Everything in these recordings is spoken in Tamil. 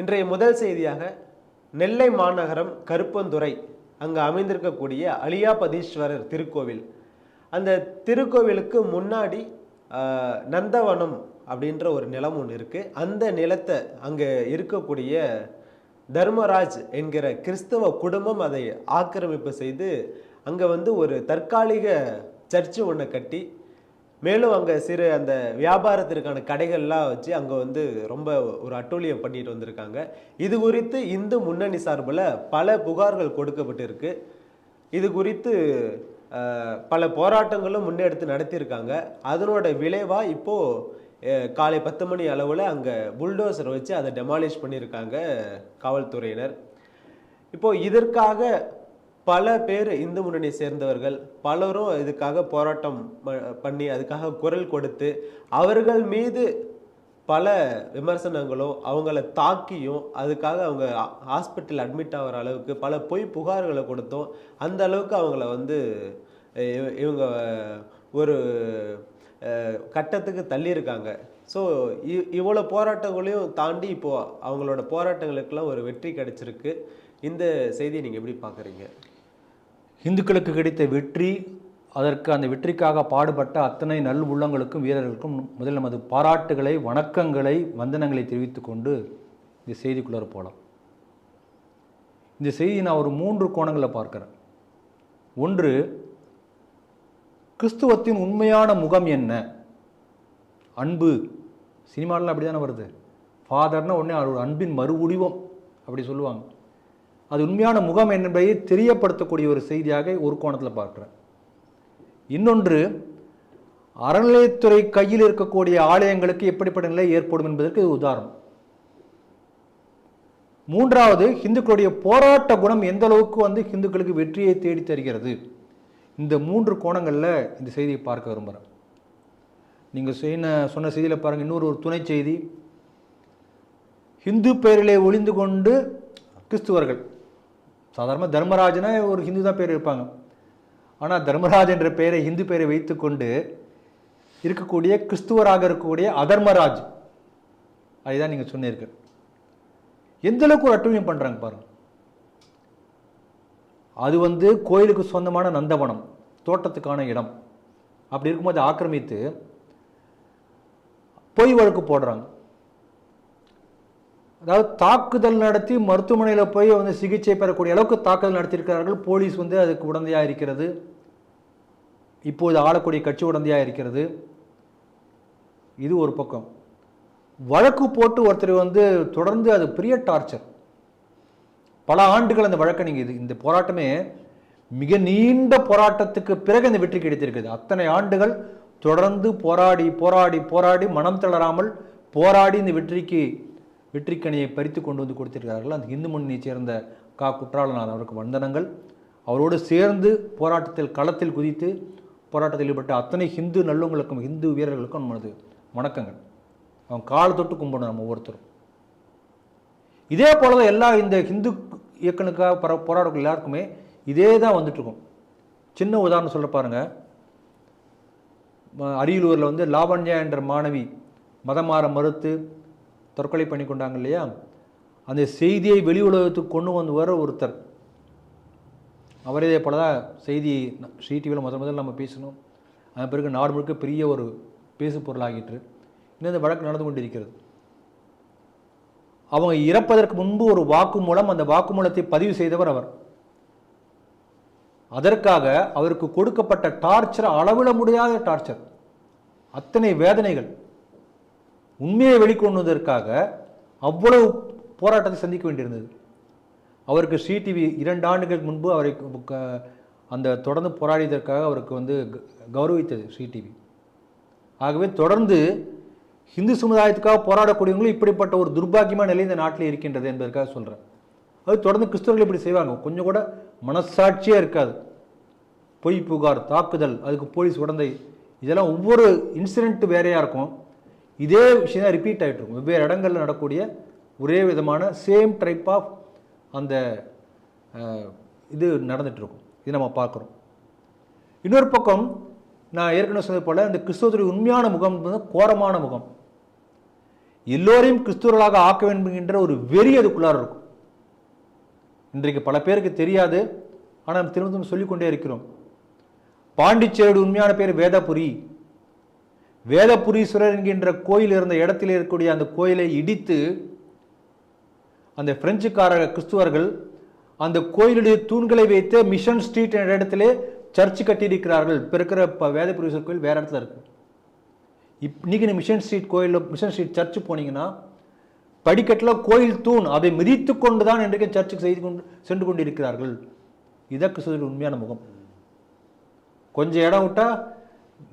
இன்றைய முதல் செய்தியாக நெல்லை மாநகரம் கருப்பந்துறை அங்கு அமைந்திருக்கக்கூடிய அலியாபதீஸ்வரர் திருக்கோவில். அந்த திருக்கோவிலுக்கு முன்னாடி நந்தவனம் அப்படின்ற ஒரு நிலம் ஒன்று இருக்குது அந்த நிலத்தை அங்கே இருக்கக்கூடிய தர்மராஜ் என்கிற கிறிஸ்தவ குடும்பம் அதை ஆக்கிரமிப்பு செய்து அங்கே வந்து ஒரு தற்காலிக சர்ச்சு ஒன்று கட்டி மேலும் அங்கே சிறு அந்த வியாபாரத்திற்கான கடைகள்லாம் வச்சு அங்கே வந்து ரொம்ப ஒரு அட்டூழியம் பண்ணிட்டு வந்திருக்காங்க. இது குறித்து இந்து முன்னணி சார்பில் பல புகார்கள் கொடுக்கப்பட்டிருக்கு. இது குறித்து பல போராட்டங்களும் முன்னெடுத்து நடத்தியிருக்காங்க. அதனோட விளைவாக இப்போது காலை பத்து மணி அளவில் அங்கே புல்டோசர் வச்சு அதை டெமாலிஷ் பண்ணியிருக்காங்க காவல்துறையினர். இப்போது இதற்காக பல பேர் இந்து முன்னணி சேர்ந்தவர்கள் பலரும் இதுக்காக போராட்டம் ப- பண்ணி அதுக்காக குரல் கொடுத்து அவர்கள் மீது பல விமர்சனங்களும் அவங்கள தாக்கியும் அதுக்காக அவங்க ஹாஸ்பிட்டல் அட்மிட் ஆகிற அளவுக்கு பல பொய் புகார்களை கொடுத்தோம் அந்த அளவுக்கு அவங்கள வந்து இவ- இவங்க ஒரு கட்டத்துக்கு தள்ளியிருக்காங்க. ஸோ இவ்வளோ போராட்டங்களையும் தாண்டி இப்போ அவங்களோட போராட்டங்களுக்கெல்லாம் ஒரு வெற்றி கிடச்சிருக்கு. இந்த செய்தியை நீங்கள் எப்படி பார்க்குறீங்க? இந்துக்களுக்கு கிடைத்த வெற்றி அதற்கு அந்த வெற்றிக்காக பாடுபட்ட அத்தனை நல் உள்ளங்களுக்கும் வீரர்களுக்கும் முதல் நமது பாராட்டுகளை வணக்கங்களை வந்தனங்களை தெரிவித்து கொண்டு இந்த செய்திக்குள்ளார போகலாம். இந்த செய்தியை நான் ஒரு மூன்று கோணங்களில் பார்க்குறேன். ஒன்று கிறிஸ்துவத்தின் உண்மையான முகம் என்ன? அன்பு. சினிமாலாம் அப்படி தானே வருது ஃபாதர்னால் உடனே அவரோட ஒரு அன்பின் மறு உடிவம் அப்படி சொல்லுவாங்க. அது உண்மையான முகம் என்பதை தெரியப்படுத்தக்கூடிய ஒரு செய்தியாக ஒரு கோணத்தில் பார்க்குறேன். இன்னொன்று அறநிலையத்துறை கையில் இருக்கக்கூடிய ஆலயங்களுக்கு எப்படிப்பட்ட நிலை ஏற்படும் என்பதற்கு இது உதாரணம். மூன்றாவது இந்துக்களுடைய போராட்ட குணம் எந்த அளவுக்கு வந்து இந்துக்களுக்கு வெற்றியை தேடி தருகிறது? இந்த மூன்று கோணங்களில் இந்த செய்தியை பார்க்க விரும்புகிறேன் நீங்கள் சொன்ன சொன்ன செய்தியில் பாருங்கள் இன்னொரு ஒரு துணை செய்தி. ஹிந்து பெயரிலே ஒளிந்து கொண்டு கிறிஸ்துவர்கள் சாதாரணமாக தர்மராஜனா ஒரு ஹிந்து தான் பேர் இருப்பாங்க. ஆனால் தர்மராஜ் என்ற பெயரை ஹிந்து பெயரை வைத்துக்கொண்டு இருக்கக்கூடிய கிறிஸ்துவராக இருக்கக்கூடிய அதர்மராஜ். அதுதான் நீங்கள் சொன்னீர்கள் எந்த அளவுக்கு ஒரு அட்டூழியம் பண்ணுறாங்க பாருங்க. அது வந்து கோயிலுக்கு சொந்தமான நந்தவனம் தோட்டத்துக்கான இடம். அப்படி இருக்கும்போது ஆக்கிரமித்து பொய் வழக்கு போடுறாங்க. அதாவது தாக்குதல் நடத்தி மருத்துவமனையில் போய் வந்து சிகிச்சை பெறக்கூடிய அளவுக்கு தாக்குதல் நடத்தியிருக்கிறார்கள். போலீஸ் வந்து அதுக்கு உடந்தையாக இருக்கிறது. இப்போது ஆளக்கூடிய கட்சி உடந்தையாக இருக்கிறது. இது ஒரு பக்கம். வழக்கு போட்டு ஒருத்தர் வந்து தொடர்ந்து அது பெரிய டார்ச்சர். பல ஆண்டுகள் அந்த வழக்கை நீங்கள் இது இந்த போராட்டமே மிக நீண்ட போராட்டத்துக்கு பிறகு இந்த வெற்றி கிடைத்திருக்குது. அத்தனை ஆண்டுகள் தொடர்ந்து போராடி போராடி போராடி மனம் தளராமல் போராடி இந்த வெற்றிக்கு வெற்றிக்கனியை பறித்து கொண்டு வந்து கொடுத்திருக்கிறார்கள். அந்த இந்து முன்னணியைச் சேர்ந்த கா. குற்றாலநாதன் அவருக்கு வந்தனங்கள். அவரோடு சேர்ந்து போராட்டத்தில் களத்தில் குதித்து போராட்டத்தில் ஈடுபட்ட அத்தனை ஹிந்து நல்லவங்களுக்கும் ஹிந்து வீரர்களுக்கும் நம்மளது வணக்கங்கள். அவன் கால் தொட்டு கும்பிடணும் நம்ம ஒவ்வொருத்தரும். இதே போல தான் எல்லா இந்த ஹிந்து இயக்கனுக்காக பர போராடக்கூடிய எல்லாருக்குமே இதே தான் வந்துட்டுருக்கும். சின்ன உதாரணம் சொல்ல பாருங்க. அரியலூரில் வந்து லாவண்யா என்ற மாணவி மதம் மாற மறுத்து தற்கொலை பண்ணி கொண்டாங்க இல்லையா? அந்த செய்தியை வெளி உலகத்துக்கு கொண்டு வந்து வர ஒருத்தர். அவரே இதே போல தான் செய்தி ந- டிவியில் முதல் முதல்ல நம்ம பேசணும். அதன் பிறகு நாடு முழுக்க பெரிய ஒரு பேசு பொருளாகிட்டு இன்னும் இந்த வழக்கு நடந்து கொண்டிருக்கிறது. அவங்க இறப்பதற்கு முன்பு ஒரு வாக்குமூலம் அந்த வாக்குமூலத்தை பதிவு செய்தவர் அவர். அதற்காக அவருக்கு கொடுக்கப்பட்ட டார்ச்சர் அளவிட முடியாத டார்ச்சர். அத்தனை வேதனைகள். உண்மையை வெளிக்கொண்டுவதற்காக அவ்வளவு போராட்டத்தை சந்திக்க வேண்டியிருந்தது. அவருக்கு ஸ்ரீ டிவி இரண்டு ஆண்டுகளுக்கு முன்பு அவரை அந்த தொடர்ந்து போராடியதற்காக அவருக்கு வந்து க- கௌரவித்தது ஸ்ரீ டிவி ஆகவே தொடர்ந்து ஹிந்து சமுதாயத்துக்காக போராடக்கூடியவங்களும் இப்படிப்பட்ட ஒரு துர்பாக்கியமான நிலை இந்த நாட்டில் இருக்கின்றது என்பதற்காக சொல்கிறேன் அது தொடர்ந்து கிறிஸ்தவர்கள் இப்படி செய்வாங்க. கொஞ்சம் கூட மனசாட்சியே இருக்காது. பொய் புகார் தாக்குதல் அதுக்கு போலீஸ் உடந்தை இதெல்லாம் ஒவ்வொரு இன்சிடென்ட் வேறையாக இருக்கும். இதே விஷயம் தான் ரிப்பீட் ஆகிட்டு இருக்கும். வெவ்வேறு இடங்களில் நடக்கூடிய ஒரே விதமான சேம் டைப் ஆஃப் அந்த இது நடந்துட்டு இருக்கும். இது நம்ம பார்க்குறோம். இன்னொரு பக்கம் நான் ஏற்கனவே சொன்னது போல் இந்த கிறிஸ்தவத்துடைய உண்மையான முகம் வந்து கோரமான முகம். எல்லோரையும் கிறிஸ்துவர்களாக ஆக்க வேண்டும் என்கின்ற ஒரு வெறி அதுக்குள்ளார இருக்கும். இன்றைக்கு பல பேருக்கு தெரியாது. ஆனால் திரும்ப திரும்ப சொல்லிக்கொண்டே இருக்கிறோம். பாண்டிச்சேரியோட உண்மையான பேர் வேதபுரி. வேதபுரீஸ்வரர் என்கின்ற கோயில் இருந்த இடத்தில் இருக்கக்கூடிய அந்த கோயிலை இடித்து அந்த பிரெஞ்சுக்கார கிறிஸ்துவர்கள் அந்த கோயிலுடைய தூண்களை வைத்து மிஷன் ஸ்ட்ரீட் என்ற இடத்திலே சர்ச் கட்டியிருக்கிறார்கள். இப்போ இருக்கிற இப்போ வேதபுரீஸ்வரர் கோயில் வேறு இடத்துல இருக்கு. இப் இன்றைக்கி நீ மிஷன் ஸ்ட்ரீட் கோயிலில் மிஷன் ஸ்ட்ரீட் சர்ச் போனீங்கன்னா படிக்கட்டில் கோயில் தூண் அதை மிதித்து கொண்டு தான் இன்றைக்கு சர்ச்சுக்கு செய்து கொண்டு சென்று கொண்டிருக்கிறார்கள். இதற்கு கிறிஸ்துவர்கள் உண்மையான முகம். கொஞ்சம் இடம் விட்டால்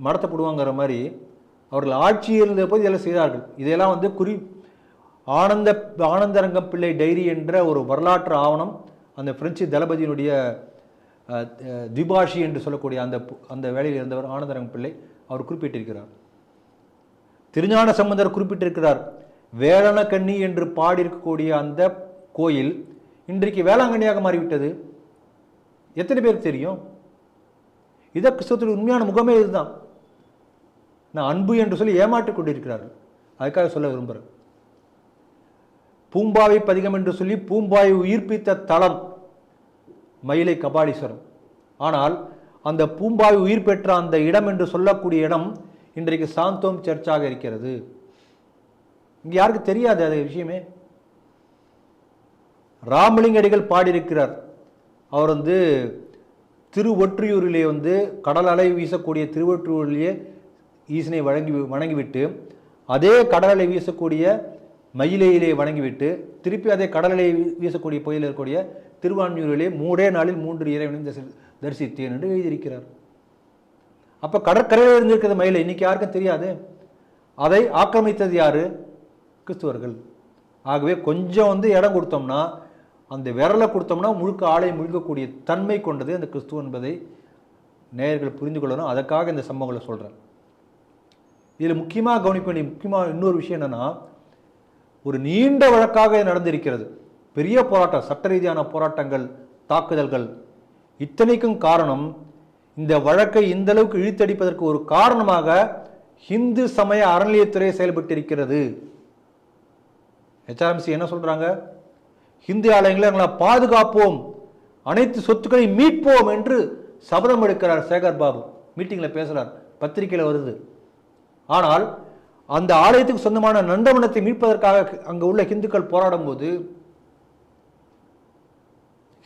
மடத்தை போடுவாங்கிற மாதிரி அவர்கள் ஆட்சியில் இருந்த போது இதெல்லாம் செய்தார்கள். இதையெல்லாம் வந்து குறி ஆனந்த ஆனந்தரங்கம் பிள்ளை டைரி என்ற ஒரு வரலாற்று ஆவணம் அந்த பிரெஞ்சு தளபதியினுடைய திபாஷி என்று சொல்லக்கூடிய அந்த அந்த வேலையில் இருந்தவர் ஆனந்தரங்கம் பிள்ளை அவர் குறிப்பிட்டிருக்கிறார். திருஞான சம்பந்தர் குறிப்பிட்டிருக்கிறார் வேளனக்கண்ணி என்று பாடியிருக்கக்கூடிய அந்த கோயில் இன்றைக்கு வேளாங்கண்ணியாக மாறிவிட்டது. எத்தனை பேருக்கு தெரியும்? இதை கிறிஸ்தவத்தில் உண்மையான முகமே இதுதான். நான் அன்பு என்று சொல்லி ஏமாற்றிக் கொண்டிருக்கிறார்கள். அதுக்காக சொல்ல விரும்புகிறேன். பூம்பாவை பதிகம் என்று சொல்லி பூம்பாவை உயிர்ப்பித்த தளம் மயிலை கபாலீஸ்வரம் ஆனால் அந்த பூம்பாவை உயிர் பெற்ற அந்த இடம் என்று சொல்லக்கூடிய இடம் இன்றைக்கு சாந்தோம் சர்ச்சாக இருக்கிறது. இங்கே யாருக்கு தெரியாது அது விஷயமே? ராமலிங்கடிகள் பாடியிருக்கிறார். அவர் வந்து திருவொற்றியூரிலே வந்து கடல் அலை வீசக்கூடிய திருவொற்றியூரிலேயே ஈசனை வழங்கி வணங்கிவிட்டு அதே கடலலை வீசக்கூடிய மயிலையிலே வணங்கிவிட்டு திருப்பி அதே கடல் அலை வீசக்கூடிய பகுதியில் இருக்கக்கூடிய திருவான்மியூரிலே மூடே நாளில் மூன்று இறைவனையும் தரிசி- தரிசித்தேன் என்று எழுதியிருக்கிறார். அப்போ கடற்கரையில் இருந்திருக்கிறது மயிலை இன்னைக்கு யாருக்கும் தெரியாது. அதை ஆக்கிரமித்தது யாரு? கிறிஸ்துவர்கள். ஆகவே கொஞ்சம் வந்து இடம் கொடுத்தோம்னா அந்த விரலை கொடுத்தோம்னா முழுக்க ஆளை முழுக்கக்கூடிய தன்மை கொண்டது அந்த கிறிஸ்துவ என்பதை நேயர்கள் புரிந்து கொள்ளணும். அதற்காக இந்த சம்பவங்களை சொல்கிறேன் இதில் முக்கியமாக கவனிக்க வேண்டிய முக்கியமாக இன்னொரு விஷயம் என்னன்னா ஒரு நீண்ட வழக்காக இது நடந்திருக்கிறது. பெரிய போராட்டம் சட்ட ரீதியான போராட்டங்கள் தாக்குதல்கள். இத்தனைக்கும் காரணம் இந்த வழக்கை இந்த அளவுக்கு இழுத்தடிப்பதற்கு ஒரு காரணமாக இந்து சமய அறநிலையத்துறை செயல்பட்டிருக்கிறது. ஹெச்ஆர்எம்சி என்ன சொல்கிறாங்க ஹிந்து ஆலயங்களை எங்களை பாதுகாப்போம். அனைத்து சொத்துக்களையும் மீட்போம் என்று சபதம் எடுக்கிறார் சேகர் பாபு. மீட்டிங்கில் பேசுகிறார் பத்திரிகையில் வருது. ஆனால் அந்த ஆலயத்துக்கு சொந்தமான நந்தவனத்தை மீட்பதற்காக அங்கே உள்ள இந்துக்கள் போராடும் போது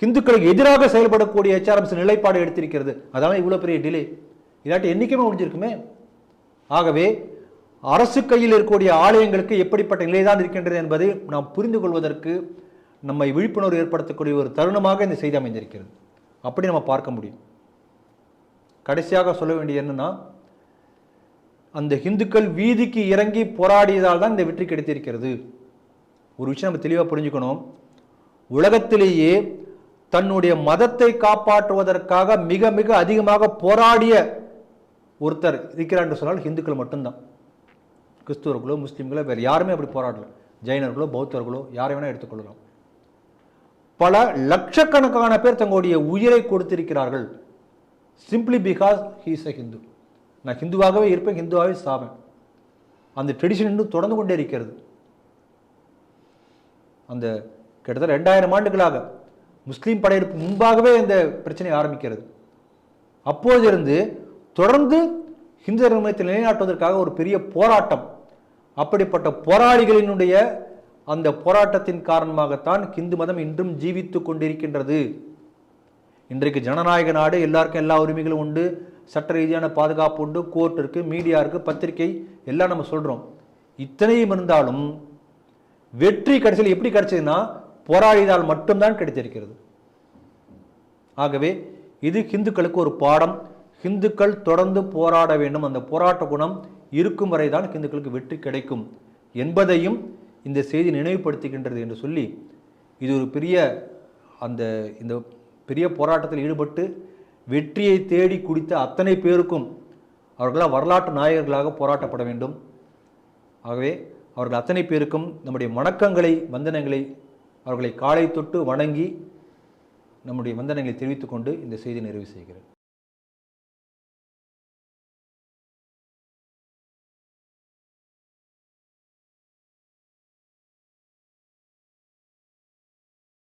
இந்துக்களுக்கு எதிராக செயல்படக்கூடிய ஹெச்ஆர்எம்சி நிலைப்பாடு எடுத்திருக்கிறது. அதான் இவ்வளோ பெரிய டிலே இல்லாட்டி என்றைக்குமே முடிஞ்சிருக்குமே. ஆகவே அரசு கையில் இருக்கக்கூடிய ஆலயங்களுக்கு எப்படிப்பட்ட நிலைதான் இருக்கின்றது என்பதை நாம் புரிந்து கொள்வதற்கு நம்மை விழிப்புணர்வு ஏற்படுத்தக்கூடிய ஒரு தருணமாக இந்த செய்தி அமைந்திருக்கிறது. அப்படி நம்ம பார்க்க முடியும். கடைசியாக சொல்ல வேண்டியது என்னன்னா அந்த ஹிந்துக்கள் வீதிக்கு இறங்கி போராடியதால் தான் இந்த வெற்றி கிடைத்திருக்கிறது. ஒரு விஷயம் நம்ம தெளிவாக புரிஞ்சுக்கணும். உலகத்திலேயே தன்னுடைய மதத்தை காப்பாற்றுவதற்காக மிக மிக அதிகமாக போராடிய ஒருத்தர் இருக்கிறார் என்று சொன்னால் ஹிந்துக்கள் மட்டும்தான். கிறிஸ்துவர்களோ முஸ்லீம்களோ வேறு யாருமே அப்படி போராடல. ஜெயினர்களோ பௌத்தர்களோ யாரை வேணால் எடுத்துக்கொள்ளலாம். பல லட்சக்கணக்கான பேர் தங்களுடைய உயிரை கொடுத்திருக்கிறார்கள். Simply because he's a Hindu நான் ஹிந்துவாகவே இருப்பேன் ஹிந்துவாகவே சாவேன். அந்த ட்ரெடிஷன் இன்னும் தொடர்ந்து கொண்டே இருக்கிறது. அந்த கிட்டத்தட்ட ரெண்டாயிரம் ஆண்டுகளாக முஸ்லீம் படையெடுப்பு முன்பாகவே இந்த பிரச்சனை ஆரம்பிக்கிறது. அப்போதிருந்து தொடர்ந்து ஹிந்து தர்மத்தை நிலைநாட்டுவதற்காக ஒரு பெரிய போராட்டம். அப்படிப்பட்ட போராளிகளினுடைய அந்த போராட்டத்தின் காரணமாகத்தான் இந்து மதம் இன்றும் ஜீவித்து கொண்டிருக்கின்றது. இன்றைக்கு ஜனநாயக நாடு எல்லாருக்கும் எல்லா உரிமைகளும் உண்டு. சட்ட ரீதியான பாதுகாப்பு உண்டு கோர்ட் இருக்குது மீடியா இருக்குது பத்திரிகை எல்லாம் நம்ம சொல்கிறோம் இத்தனையும் இருந்தாலும் வெற்றி கடைசியில் எப்படி கிடைச்சதுன்னா போராடினால் மட்டும்தான் கிடைத்திருக்கிறது. ஆகவே இது ஹிந்துக்களுக்கு ஒரு பாடம். ஹிந்துக்கள் தொடர்ந்து போராட வேண்டும். அந்த போராட்ட குணம் இருக்கும் வரை தான் ஹிந்துக்களுக்கு வெற்றி கிடைக்கும் என்பதையும் இந்த செய்தி நினைவுபடுத்துகின்றது என்று சொல்லி இது ஒரு பெரிய அந்த இந்த பெரிய போராட்டத்தில் ஈடுபட்டு வெற்றியை தேடி குடித்த அத்தனை பேருக்கும் அவர்களால் வரலாற்று நாயகர்களாக போராட்டப்பட வேண்டும். ஆகவே அவர்கள் அத்தனை பேருக்கும் நம்முடைய வணக்கங்களை வந்தனங்களை அவர்களை காலை தொட்டு வணங்கி நம்முடைய வந்தனங்களை தெரிவித்துக்கொண்டு இந்த செய்தி நிறைவு செய்கிறேன்.